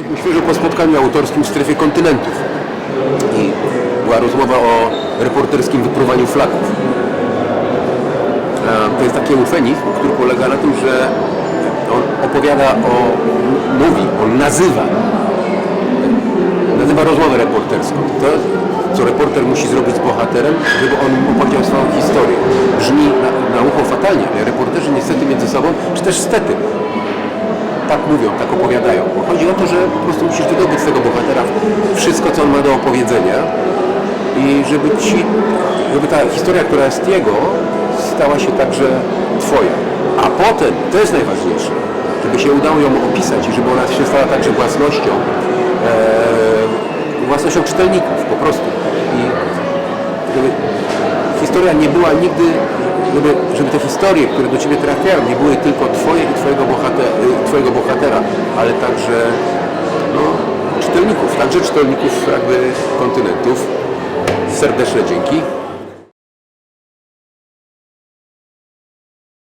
Jesteśmy świeżo po spotkaniu autorskim w strefie kontynentów i była rozmowa o reporterskim wypruwaniu flaków. E, To jest taki eufemizm, który polega na tym, że on opowiada o, mówi, on nazywa, nazywa rozmowę reporterską. To, co reporter musi zrobić z bohaterem, żeby on opowiedział swoją historię. Brzmi na, na ucho fatalnie, ale reporterzy niestety między sobą, czy też stety, tak mówią, tak opowiadają. Bo chodzi o to, że po prostu musisz wydobyć z tego bohatera wszystko, co on ma do opowiedzenia i żeby ci, żeby ta historia, która jest jego, stała się także twoja. A potem, to jest najważniejsze, żeby się udało ją opisać i żeby ona się stała także własnością, e, własnością czytelników po prostu. I żeby historia nie była nigdy, żeby, żeby te historie, które do Ciebie trafiają, nie były tylko Twoje i Twojego bohatera, twojego bohatera ale także no, czytelników, także czytelników jakby kontynentów. Serdeczne dzięki.